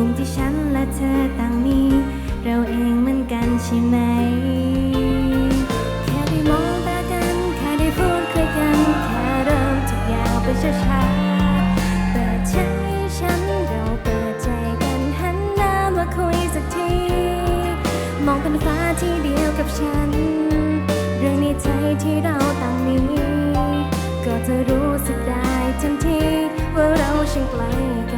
ภูมิที่ฉันและเธอต่างมี เราเองเหมือนกันใช่ไหม แค่ได้มองตากัน แค่ได้พูดคุยกัน แค่เริ่มทุกอย่างไปช้าๆเปิดใจฉันเราเปิดใจกันหันหน้ามาคุยสักที มองเป็นฟ้าที่เดียวกับฉัน เรื่องในใจที่เราต่างมี ก็จะรู้สึกได้ทันทีว่าเราช่างไกลกัน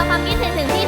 ฝากความคิดถึงถึง